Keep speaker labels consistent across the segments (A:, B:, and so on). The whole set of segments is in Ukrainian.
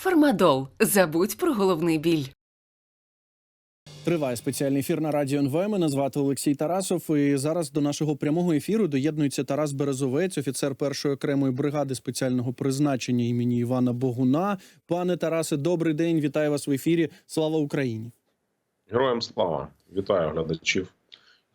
A: Фармадол. Забудь про головний біль.
B: Триває спеціальний ефір на радіо НВ. Мене звати Олексій Тарасов. І зараз до нашого прямого ефіру доєднується Тарас Березовець, офіцер першої окремої бригади спеціального призначення імені Івана Богуна. Пане Тарасе, добрий день. Вітаю вас в ефірі. Слава Україні!
C: Героям слава! Вітаю глядачів,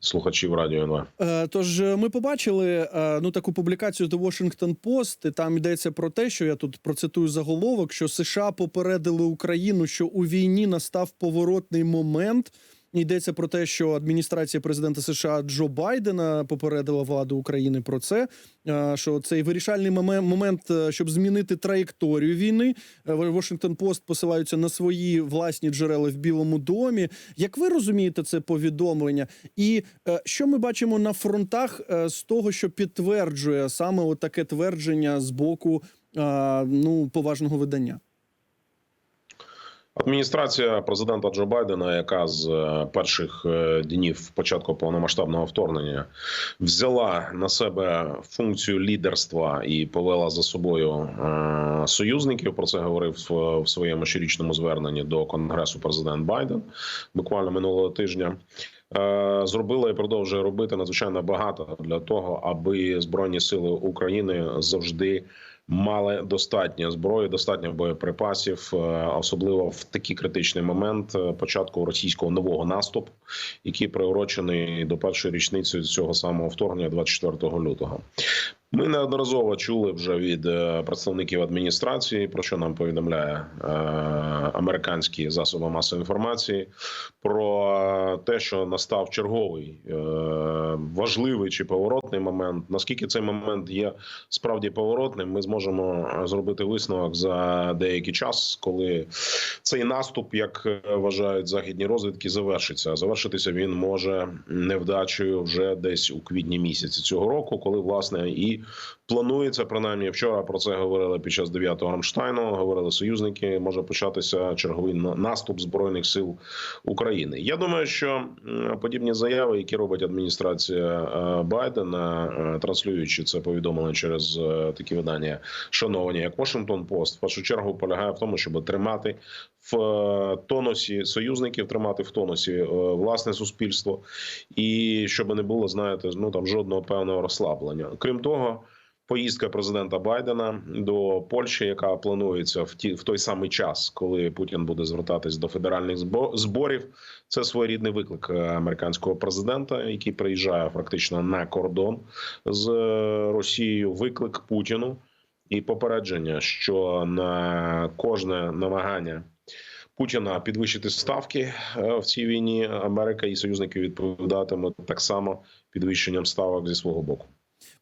C: слухачів радіо НВ.
B: Е, Тож е, ми побачили е, ну таку публікацію The Washington Post. і Там йдеться про те, що я тут процитую заголовок: що США попередили Україну, що у війні настав поворотний момент. Йдеться про те, що адміністрація президента США Джо Байдена попередила владу України про це. е, Що цей вирішальний моме- момент, е, щоб змінити траєкторію війни. Е, Washington Post посилаються на свої власні джерела в Білому домі. Як ви розумієте це повідомлення? І що ми бачимо на фронтах з того, що підтверджує саме от таке твердження з боку ну поважного видання?
C: Адміністрація президента Джо Байдена, яка з е, перших е, днів початку повномасштабного вторгнення взяла на себе функцію лідерства і повела за собою е, союзників. Про це говорив в своєму щорічному зверненні до конгресу президент Байден буквально минулого тижня. Е, Зробила і продовжує робити надзвичайно багато для того, аби збройні сили України завжди мали достатньо зброї, достатньо боєприпасів, е, особливо в такий критичний момент е, початку російського нового наступу, який приурочений до першої річниці цього самого вторгнення 24 лютого. Ми неодноразово чули вже від е, представників адміністрації, про що нам повідомляє е, американські засоби масової інформації, про те, що настав черговий е, важливий чи поворотний момент. Наскільки цей момент є справді поворотним, ми зможемо зробити висновок за деякий час, коли цей наступ, як вважають західні розвідки, завершиться. Завершитися він може невдачею вже десь у квітні місяці цього року, коли власне і планується принаймні вчора. Про це говорили під час 9-го Рамштайну. Говорили союзники. Може початися черговий наступ збройних сил України. Я думаю, що подібні заяви, які робить адміністрація е, Байдена, е, транслюючи це повідомлення через е, такі видання, шановані як Washington Post, в першу чергу полягає в тому, щоб тримати в е, тонусі союзників, тримати в тонусі е, власне суспільство, і щоб не було, знаєте, ну там жодного певного розслаблення. Крім того. Поїздка президента Байдена до Польщі, яка планується в ті в той самий час, коли Путін буде звертатись до федеральних збо- зборів, це своєрідний виклик е, американського президента, який приїжджає фактично на кордон з Росією. Виклик Путіну і попередження, що на кожне намагання. Путіна підвищити ставки е, в цій війні. Америка і союзники відповідатимуть так само підвищенням ставок зі свого боку.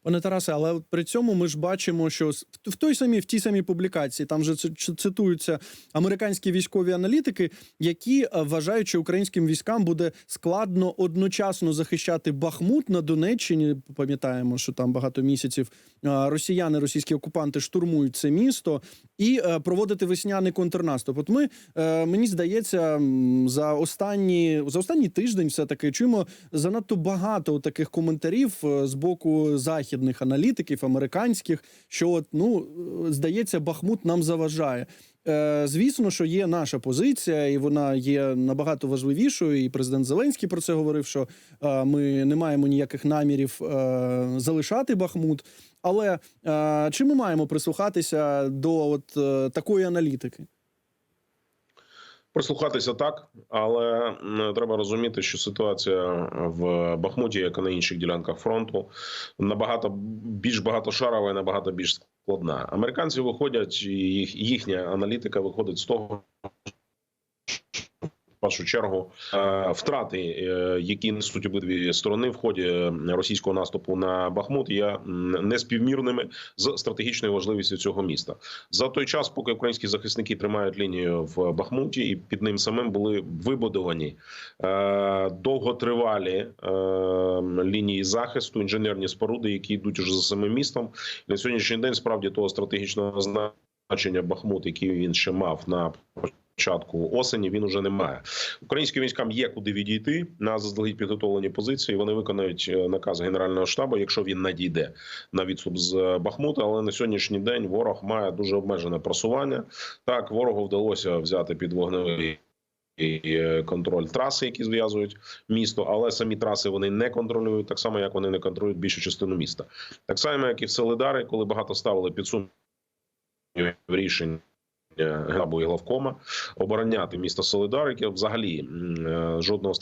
B: Пане Тарасе, але при цьому ми ж бачимо, що в- той самій в тій самій публікації там же ци- чи- цитуються американські військові аналітики, які е, вважають, що українським військам буде складно одночасно захищати Бахмут на Донеччині. Пам'ятаємо, що там багато місяців е, росіяни, російські окупанти штурмують це місто і е, проводити весняний контрнаступ. От ми мені здається, за останні за останній тиждень все таки чуємо занадто багато таких коментарів з боку західних аналітиків, американських, що от ну здається, Бахмут нам заважає. Е, Звісно, що є наша позиція, і вона є набагато важливішою. І президент Зеленський про це говорив, що е, ми не маємо ніяких намірів е, залишати Бахмут. Але е, чи ми маємо прислухатися до от е, такої аналітики?
C: Прислухатися так, але треба розуміти, що ситуація в Бахмуті, як і на інших ділянках фронту, набагато більш багатошарова і набагато більш складна. Американці виходять, і їх їхня аналітика виходить з того. Першу чергу е, втрати, е, які несуть обидві сторони в ході російського наступу на Бахмут, є неспівмірними з стратегічною важливістю цього міста. За той час, поки українські захисники тримають лінію в Бахмуті, і під ним самим були вибудовані е, довготривалі е, лінії захисту, інженерні споруди, які йдуть уже за самим містом. На сьогоднішній день справді того стратегічного значення Бахмут, який він ще мав на початку осені він уже не має. Українським військам є куди відійти на заздалегідь підготовлені позиції. Вони виконають е, наказ генерального штабу, якщо він надійде на відступ з е, Бахмута. Але на сьогоднішній день ворог має дуже обмежене просування. Так, ворогу вдалося взяти під вогневий і е, контроль траси, які зв'язують місто, але самі траси вони не контролюють, так само як вони не контролюють більшу частину міста. Так само, як і в Селидарі, коли багато ставили під сумнів рішень. Е, Генабу і главкома обороняти місто Солидар, яке взагалі е, жодного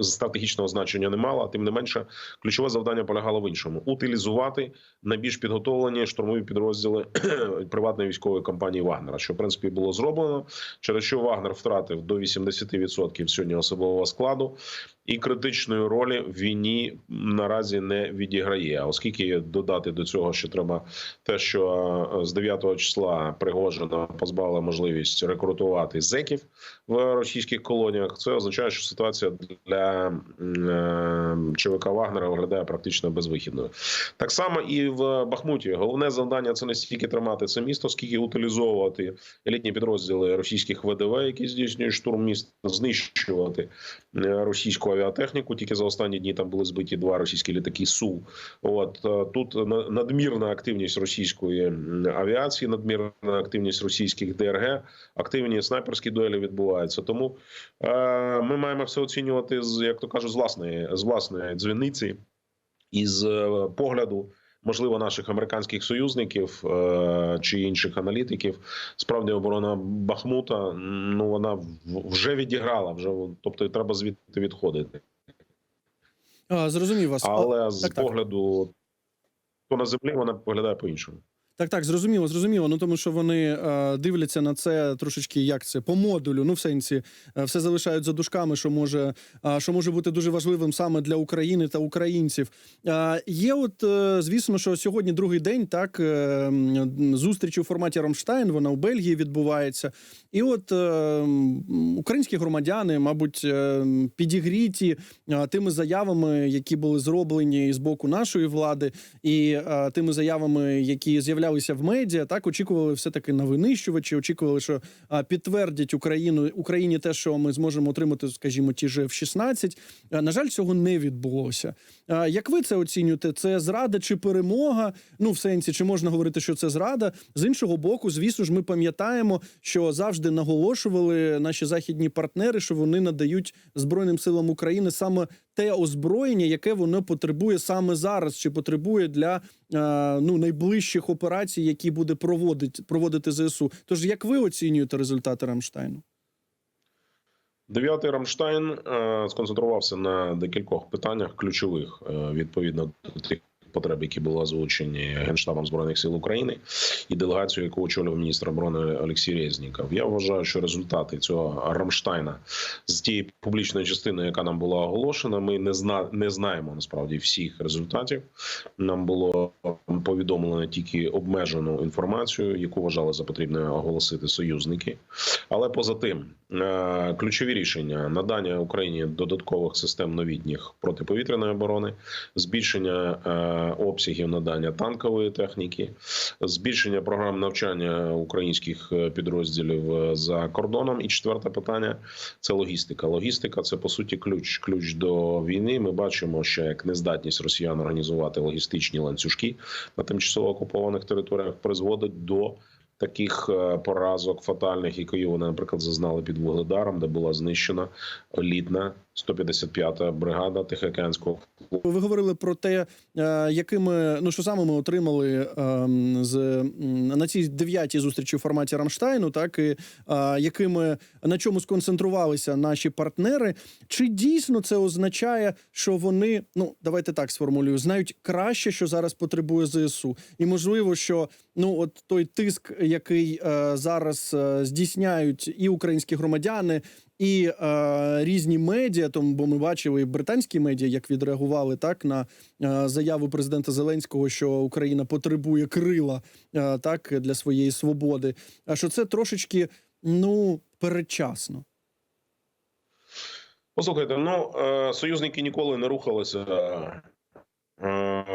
C: стратегічного значення не мало. Тим не менше, ключове завдання полягало в іншому: утилізувати найбільш підготовлені штурмові підрозділи приватної військової компанії Вагнера, що в принципі було зроблено, через що Вагнер втратив до 80% сьогодні особового складу і критичної ролі в війні наразі не відіграє. Оскільки додати до цього, що треба те, що е, з 9 числа Пригожина позбавила можливість рекрутувати зеків в російських колоніях, це означає, що ситуація для е, ЧВК Вагнера виглядає практично безвихідною. Так само і в Бахмуті. Головне завдання це не стільки тримати це місто, скільки утилізовувати елітні підрозділи російських ВДВ, які здійснюють штурм міста, знищувати е, російську авіатехніку. Тільки за останні дні там були збиті два російські літаки Су. От е, тут надмірна активність російської авіації, надмірна активність російських ДРГ, активні снайперські дуелі відбуваються. Тому е, ми маємо все оцінювати з як то кажуть, з власної з власної дзвіниці і з е, погляду. Можливо, наших американських союзників е, чи інших аналітиків справді оборона Бахмута ну вона вже відіграла, вже тобто треба звідти відходити.
B: А, зрозумів вас.
C: Але з
B: так, так.
C: погляду то на землі вона виглядає по-іншому.
B: Так, так, зрозуміло, зрозуміло. Ну тому що вони е, дивляться на це трошечки, як це по модулю. Ну, в сенсі, е, все залишають за дужками, що може, е, що може бути дуже важливим саме для України та українців. Е, є, от е, звісно, що сьогодні другий день, так е, зустріч у форматі Рамштайн. Вона у Бельгії відбувається. І от е, українські громадяни, мабуть, е, підігріті е, тими заявами, які були зроблені з боку нашої влади, і е, тими заявами, які з'являлися в медіа, так очікували все таки на винищувачі, очікували, що е, підтвердять Україну Україні те, що ми зможемо отримати, скажімо, ті ж F-16. Е, На жаль, цього не відбулося. Е, Як ви це оцінюєте? Це зрада чи перемога? Ну, в сенсі, чи можна говорити, що це зрада? З іншого боку, звісно ж, ми пам'ятаємо, що завжди наголошували наші західні партнери, що вони надають Збройним силам України саме те озброєння, яке воно потребує саме зараз, чи потребує для е, ну найближчих операцій, які буде проводити проводити ЗСУ. Тож як ви оцінюєте результати Рамштайну?
C: Дев'ятий Рамштайн е, сконцентрувався на декількох питаннях ключових е, відповідно до тих потреб, які були озвучені генштабом збройних сил України і делегацією, яку очолював міністр оборони Олексій Резніков. Я вважаю, що результати цього Рамштайна з тієї публічної частини, яка нам була оголошена, ми не зна не знаємо насправді всіх результатів. Нам було повідомлено тільки обмежену інформацію, яку вважали за потрібне оголосити союзники. Але поза тим, е, ключові рішення надання Україні додаткових систем новітніх протиповітряної оборони, збільшення е, обсягів надання танкової техніки, збільшення програм навчання українських е, підрозділів е, за кордоном. І четверте питання це логістика. Логістика це по суті ключ, ключ до війни. Ми бачимо, що як нездатність росіян організувати логістичні ланцюжки на тимчасово окупованих територіях призводить до таких е, поразок фатальних, які вони, наприклад, зазнали під Вугледаром, де була знищена елітна 155-та бригада Тихоокеанського
B: Ви говорили про те, е, якими ну що саме ми отримали ем, з на цій дев'ятій зустрічі у форматі Рамштайну, так і е, якими на чому сконцентрувалися наші партнери. Чи дійсно це означає, що вони ну давайте так сформулюю, знають краще, що зараз потребує ЗСУ, і можливо, що ну от той тиск, який е, зараз е, здійсняють і українські громадяни, і е, різні медіа, тому бо ми бачили і британські медіа, як відреагували так на е, заяву президента Зеленського, що Україна потребує крила е, так для своєї свободи. А що це трошечки ну передчасно.
C: Послухайте, ну е, союзники ніколи не рухалися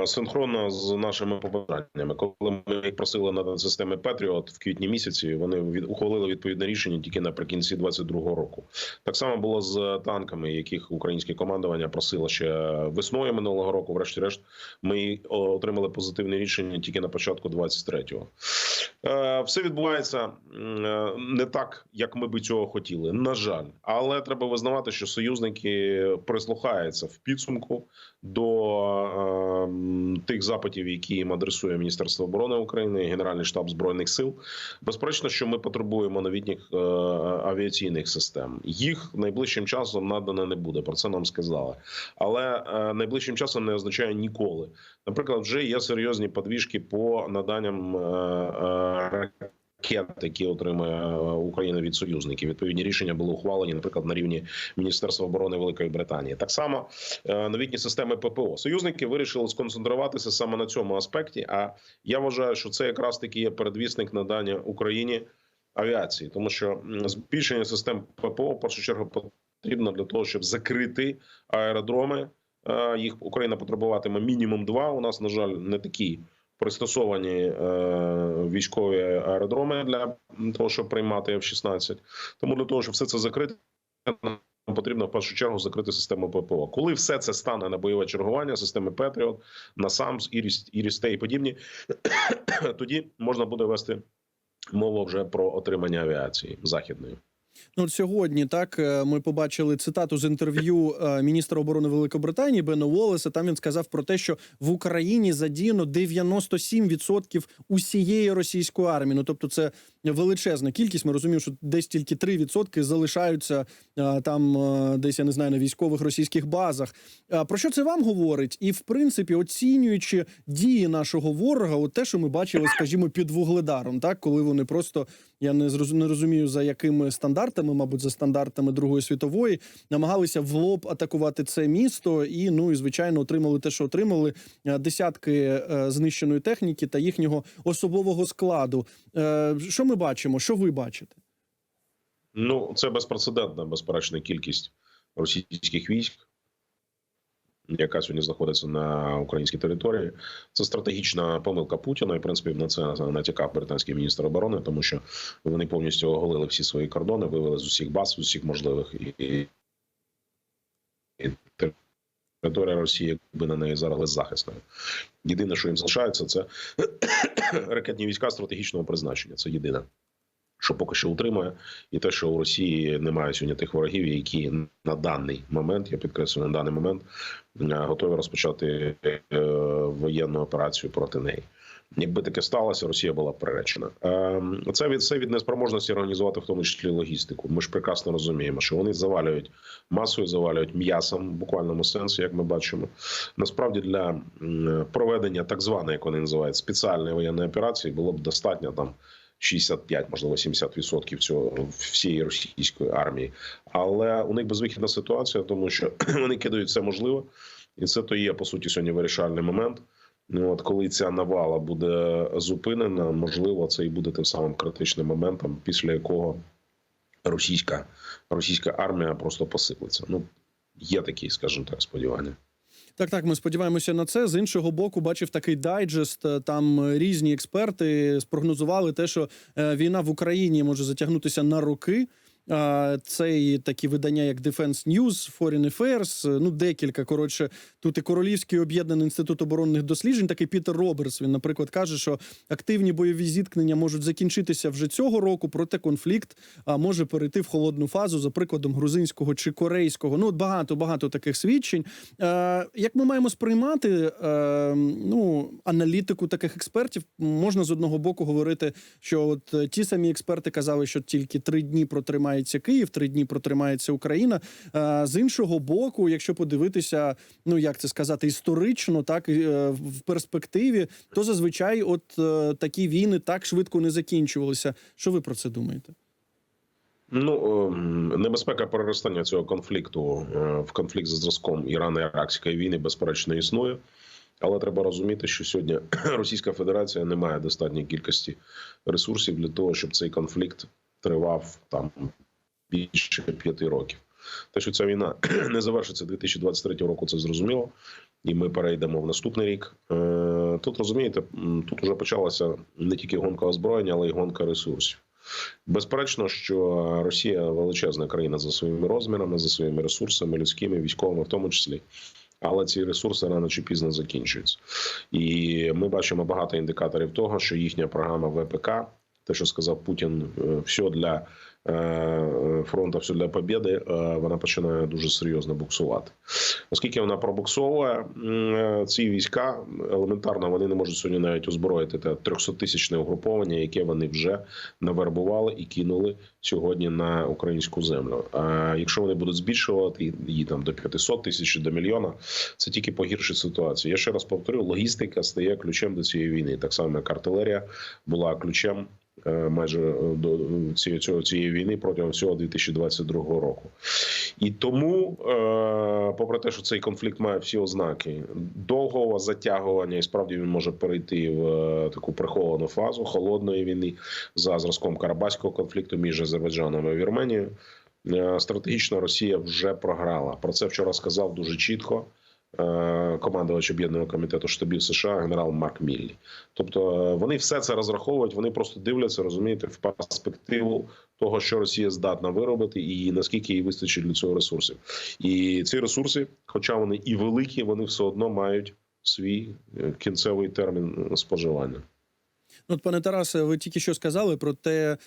C: синхронно з нашими побажаннями. Коли ми їх просили надати системи Петріот в квітні місяці, вони від ухвалили відповідне рішення тільки наприкінці 22-го року. Так само було з танками, яких українське командування просило ще весною минулого року. Врешті-решт, ми отримали позитивне рішення тільки на початку 23-го. Е, Все відбувається е, не так, як ми би цього хотіли. На жаль, але треба визнавати, що союзники прислухаються в підсумку до е, тих запитів, які їм адресує Міністерство оборони України, Генеральний штаб збройних сил. Безперечно, що ми потребуємо новітніх е, авіаційних систем. Їх найближчим часом надано не буде. Про це нам сказали. Але е, найближчим часом не означає ніколи. Наприклад, вже є серйозні подвіжки по наданням е, ракет, отримує е, Україна від союзників. Відповідні рішення були ухвалені, наприклад, на рівні Міністерства оборони Великої Британії. Так само е, новітні системи ППО. Союзники вирішили сконцентруватися саме на цьому аспекті. А я вважаю, що це якраз таки є передвісник надання Україні авіації, тому що збільшення систем ППО в першу чергу потрібно для того, щоб закрити аеродроми. Е, Їх Україна потребуватиме мінімум два. У нас, на жаль, не такі пристосовані е, військові аеродроми для того, щоб приймати F-16. Тому для того, щоб все це закрити, нам потрібно в першу чергу закрити систему ППО. Коли все це стане на бойове чергування, системи Петріот, НАСАМС, Іріс, Ірісте і подібні, тоді можна буде вести мову вже про отримання авіації західної.
B: Ну, от сьогодні так е, ми побачили цитату з інтерв'ю е, міністра оборони Великобританії Бена Уоллеса. Там він сказав про те, що в Україні задіяно 97% усієї російської армії. Ну тобто, це величезна кількість. Ми розуміємо, що десь тільки 3% залишаються е, там, десь я не знаю, на військових російських базах. Про що це вам говорить? І в принципі, оцінюючи дії нашого ворога, от те, що ми бачили, скажімо, під вугледаром, так коли вони просто я не розумію за якими стандартами, мабуть, за стандартами Другої світової, намагалися в лоб атакувати це місто, і ну і звичайно отримали те, що отримали е, десятки е, знищеної техніки та їхнього особового складу. Е, Що ми бачимо? Що ви бачите?
C: Ну, це безпрецедентна, безперечна кількість російських військ, яка сьогодні знаходиться на українській території. Це стратегічна помилка Путіна. І в принципі на це натякав британський міністр оборони, тому що вони повністю оголили всі свої кордони, вивели з усіх баз, з усіх можливих і, територія Росії якби на неї зараз беззахисною. Єдине, що їм залишається, це ракетні війська стратегічного призначення. Це єдине що поки що утримує, і те, що у Росії немає сьогодні тих ворогів, які на даний момент, я підкреслюю, на даний момент е, готові розпочати е, воєнну операцію проти неї. Якби таке сталося, Росія була б приречена. Е, Це від це від неспроможності організувати в тому числі логістику. Ми ж прекрасно розуміємо, що вони завалюють масою, завалюють м'ясом в буквальному сенсі, як ми бачимо. Насправді для проведення так званої, як вони називають, спеціальної воєнної операції було б достатньо там 65, можливо, 70% цього всієї російської армії. Але у них безвихідна ситуація, тому що вони кидають все можливе, і це то є по суті сьогодні вирішальний момент. Ну от коли ця навала буде зупинена, можливо, це і буде тим самим критичним моментом, після якого російська російська армія просто посиплеться. Ну є такі, скажімо так, сподівання.
B: Так, так, ми сподіваємося на це. З іншого боку, бачив такий дайджест. е, Там е, різні експерти спрогнозували те, що е, війна в Україні може затягнутися на роки. Це і такі видання, як Defense News, Foreign Affairs, е, ну декілька. Коротше, тут і Королівський об'єднаний інститут оборонних досліджень, такий Пітер Робертс. Він, наприклад, каже, що активні бойові зіткнення можуть закінчитися вже цього року, проте конфлікт може перейти в холодну фазу за прикладом грузинського чи корейського. Ну, от багато багато таких свідчень. Е, як ми маємо сприймати е, ну, аналітику таких експертів? Можна з одного боку говорити, що от ті самі експерти казали, що тільки три дні протримається Київ, три дні протримається Україна. Е, з іншого боку, якщо подивитися, ну як це сказати, історично, так е, в перспективі, то зазвичай, от е, такі війни так швидко не закінчувалися. Що ви про це думаєте?
C: Ну ем, небезпека переростання цього конфлікту в конфлікт за зразком Ірано-Іракської війни безперечно існує. Але треба розуміти, що сьогодні Російська Федерація не має достатньої кількості ресурсів для того, щоб цей конфлікт тривав там більше п'яти років. Те, що ця війна не завершиться 2023 року, це зрозуміло. І ми перейдемо в наступний рік. Е, Тут розумієте, тут вже почалася не тільки гонка озброєння, але й гонка ресурсів. Безперечно, що Росія величезна країна за своїми розмірами, за своїми ресурсами, людськими, військовими, в тому числі. Але ці ресурси рано чи пізно закінчуються. І ми бачимо багато індикаторів того, що їхня програма ВПК, те, що сказав Путін, е, все для фронту, все для побєди, е, вона починає дуже серйозно буксувати. Оскільки вона пробуксовує е, ці війська, елементарно вони не можуть сьогодні навіть озброїти те 300-тисячне угруповання, яке вони вже навербували і кинули сьогодні на українську землю. А якщо вони будуть збільшувати її там до 500 тисяч до мільйона, це тільки погіршить ситуацію. Я ще раз повторю: логістика стає ключем до цієї війни. Так само, як артилерія була ключем. Е, Майже е, до цієї цього цієї війни протягом всього 2022 року, і тому, е, попри те, що цей конфлікт має всі ознаки довгого затягування, і справді він може перейти в е, таку приховану фазу холодної війни за зразком Карабаського конфлікту між Азербайджаном і Вірменією. Е, Стратегічно Росія вже програла. Про це вчора сказав дуже чітко е, командувач об'єднаного комітету штабів США генерал Марк Міллі. Тобто е, вони все це розраховують. Вони просто дивляться, розумієте, в перспективу того, що Росія здатна виробити, і наскільки їй вистачить для цього ресурсів. І ці ресурси, хоча вони і великі, вони все одно мають свій е, кінцевий термін е, споживання.
B: Ну, от, пане Тарасе, ви тільки що сказали про те,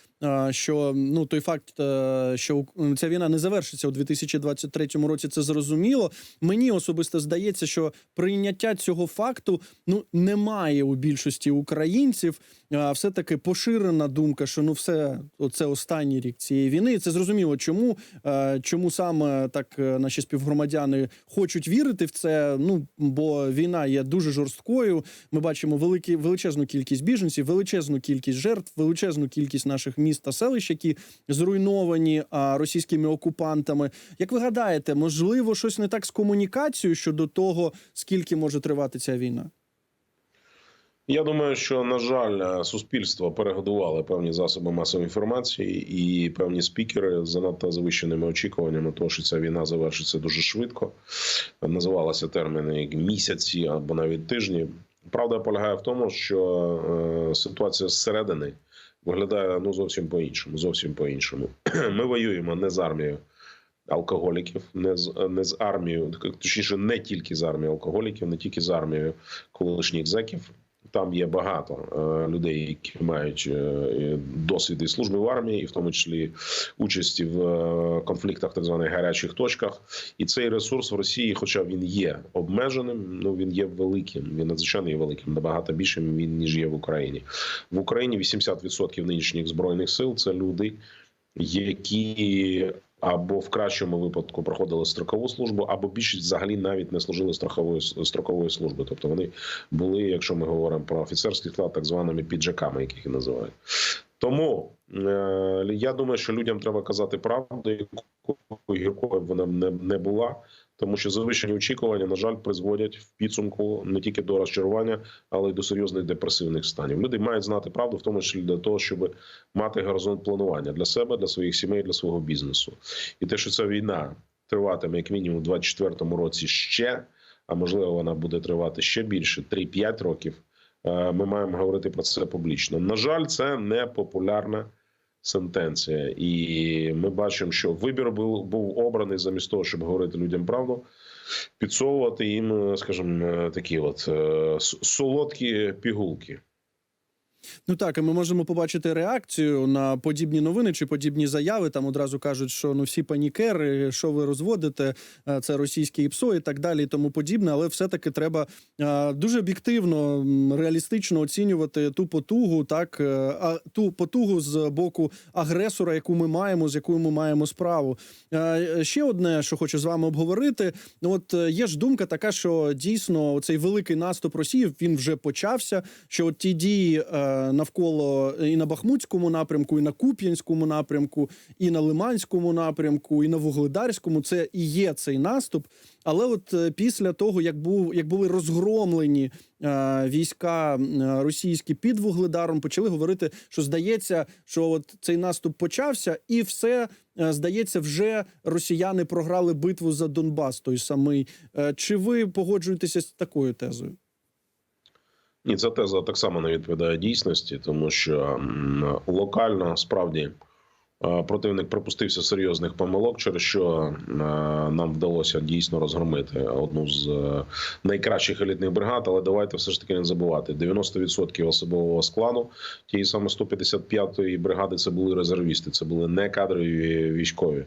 B: що ну той факт, е, що ця війна не завершиться у 2023 році, це зрозуміло. Мені особисто здається, що прийняття цього факту ну немає у більшості українців. Все таки поширена думка, що ну все, це останній рік цієї війни. Це зрозуміло, чому Е, чому саме так е, наші співгромадяни хочуть вірити в це. Ну бо війна є дуже жорсткою. Ми бачимо великі величезну кількість біженців, величезну кількість жертв, величезну кількість наших міст та селищ, які зруйновані російськими окупантами. Як ви гадаєте, можливо, щось не так з комунікацією щодо того, скільки може тривати ця війна?
C: Я думаю, що на жаль, е, суспільство перегодували певні засоби масової інформації і певні спікери занадто завищеними очікуваннями, того, що ця війна завершиться дуже швидко. Називалися терміни як місяці або навіть тижні. Правда полягає в тому, що е, ситуація зсередини виглядає ну зовсім по іншому. Зовсім по іншому. Ми воюємо не з армією. Алкоголіків не з не з армією, точніше, не тільки з армією алкоголіків, не тільки з армією колишніх зеків, там є багато е, людей, які мають е, досвід і служби в армії, і в тому числі участі в е, конфліктах, так званих гарячих точках. І цей ресурс в Росії, хоча він є обмеженим, ну він є великим. Він надзвичайно є великим, набагато більшим він ніж є в Україні. В Україні 80% нинішніх збройних сил це люди, які або в кращому випадку проходили строкову службу, або більшість взагалі навіть не служили страхової строкової служби. Тобто вони були, якщо ми говоримо про офіцерський склад, так званими піджаками, яких і називають. Тому е, я думаю, що людям треба казати правду, якою гіркою вона не була. Тому що завищені очікування, на жаль, призводять в підсумку не тільки до розчарування, але й до серйозних депресивних станів. Люди мають знати правду, в тому числі для того, щоб мати горизонт планування для себе, для своїх сімей, для свого бізнесу. І те, що ця війна триватиме як мінімум у 2024 році ще, а можливо, вона буде тривати ще більше 3-5 років. е, Ми маємо говорити про це публічно. На жаль, це не популярна сентенція, і ми бачимо, що вибір був, був обраний замість того, щоб говорити людям правду, підсовувати їм, скажімо, такі от е, солодкі пігулки.
B: Ну так, і ми можемо побачити реакцію на подібні новини чи подібні заяви. Там одразу кажуть, що ну всі панікери, що ви розводите, е, це російське ІПСО і так далі, і тому подібне. Але все-таки треба е, дуже об'єктивно, реалістично оцінювати ту потугу, так е, а ту потугу з боку агресора, яку ми маємо, з якою ми маємо справу. Ще одне, що хочу з вами обговорити. Ну, От є ж думка така, що дійсно цей великий наступ Росії він вже почався. Що от ті дії. Е, навколо і на Бахмутському напрямку, і на Куп'янському напрямку, і на Лиманському напрямку, і на Вугледарському. Це і є цей наступ. Але от е, після того, як був як були розгромлені е, війська е, російські під Вугледаром, почали говорити, що здається, що от цей наступ почався, і все е, здається, вже росіяни програли битву за Донбас. Той самий. Е, Чи ви погоджуєтеся з такою тезою?
C: Ні, ця теза так само не відповідає дійсності, тому що локально справді е, противник припустився серйозних помилок, через що е, нам вдалося дійсно розгромити одну з е, найкращих елітних бригад. Але давайте все ж таки не забувати: 90% особового складу тієї саме 155-ї бригади це були резервісти, це були не кадрові військові.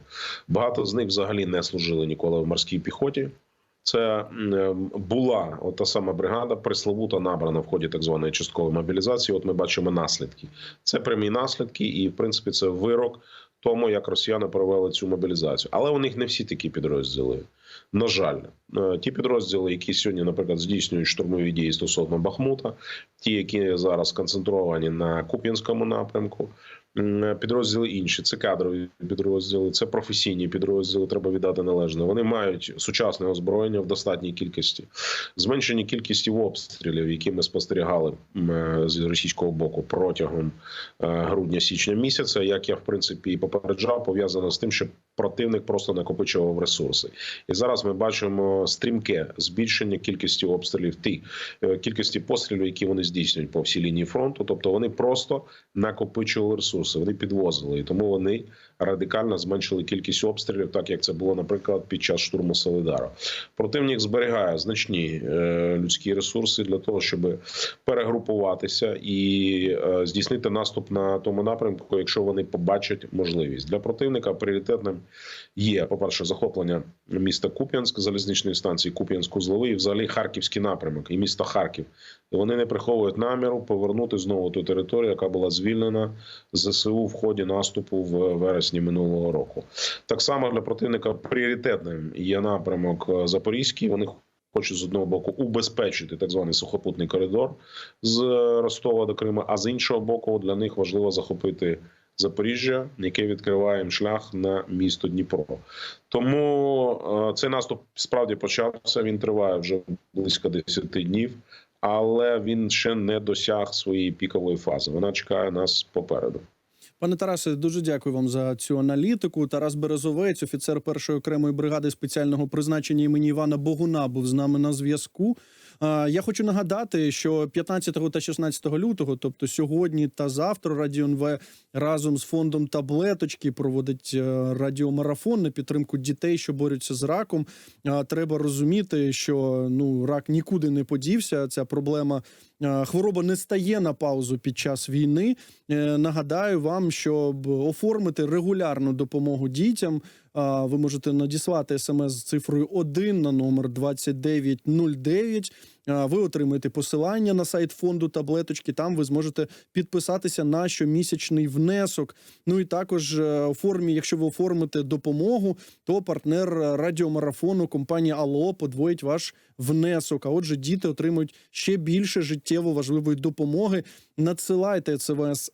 C: Багато з них взагалі не служили ніколи в морській піхоті. Це була от та сама бригада, пресловута набрана в ході так званої часткової мобілізації. От ми бачимо наслідки. Це прямі наслідки, і в принципі це вирок тому, як росіяни провели цю мобілізацію. Але у них не всі такі підрозділи. На жаль, Е, ті підрозділи, які сьогодні, наприклад, здійснюють штурмові дії стосовно Бахмута, ті, які зараз сконцентровані на Куп'янському напрямку. Підрозділи інші це кадрові підрозділи, це професійні підрозділи. Треба віддати належне. Вони мають сучасне озброєння в достатній кількості, зменшені кількості обстрілів, які ми спостерігали е, з російського боку протягом е, грудня-січня місяця. Як я в принципі і попереджав, пов'язано з тим, що противник просто накопичував ресурси, і зараз ми бачимо стрімке збільшення кількості обстрілів, ті е, кількості пострілів, які вони здійснюють по всій лінії фронту. Тобто вони просто накопичували ресурси, вони підвозили, і тому вони радикально зменшили кількість обстрілів, так як це було, наприклад, під час штурму Солидару. Противник зберігає значні е, людські ресурси для того, щоб перегрупуватися і е, здійснити наступ на тому напрямку, якщо вони побачать можливість для противника. Пріоритетним є, по перше, захоплення міста Куп'янськ, залізничної станції Куп'янськ-Узловий, і взагалі Харківський напрямок і місто Харків. І вони не приховують наміру повернути знову ту територію, яка була звільнена ЗСУ в ході наступу в вересні минулого року. Так само для противника пріоритетним є напрямок е, Запорізький. Вони хочуть з одного боку убезпечити так званий сухопутний коридор з е, Ростова до Криму, а з іншого боку, для них важливо захопити. Запоріжжя, яке відкриває їм шлях на місто Дніпро, тому е, цей наступ справді почався. Він триває вже близько 10 днів, але він ще не досяг своєї пікової фази. Вона чекає нас попереду.
B: Пане Тарасе, дуже дякую вам за цю аналітику. Тарас Березовець, офіцер першої окремої бригади спеціального призначення імені Івана Богуна, був з нами на зв'язку. Я хочу нагадати, що 15 та 16 лютого, тобто сьогодні та завтра, Радіо НВ разом з фондом таблеточки проводить е, радіомарафон на підтримку дітей, що борються з раком. Треба розуміти, що ну рак нікуди не подівся. Ця проблема е, хвороба не стає на паузу під час війни. Е, Нагадаю вам, щоб оформити регулярну допомогу дітям. Ви можете надіслати смс з цифрою 1 на номер 2909. А, Ви отримаєте посилання на сайт фонду таблеточки. Там ви зможете підписатися на щомісячний внесок. Ну і також е, оформі, якщо ви оформите допомогу, то партнер радіомарафону компанія Алло подвоїть ваш внесок. А отже, діти отримують ще більше життєво важливої допомоги. Надсилайте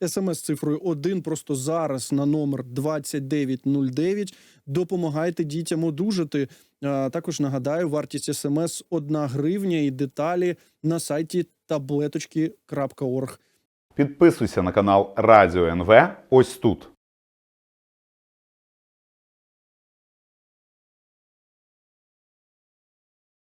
B: смс цифрою 1 просто зараз на номер 2909. Допомагайте дітям одужати. Також нагадаю, вартість смс 1 гривня і деталі на сайті таблеточки.орг.
D: Підписуйся на канал Радіо НВ ось тут.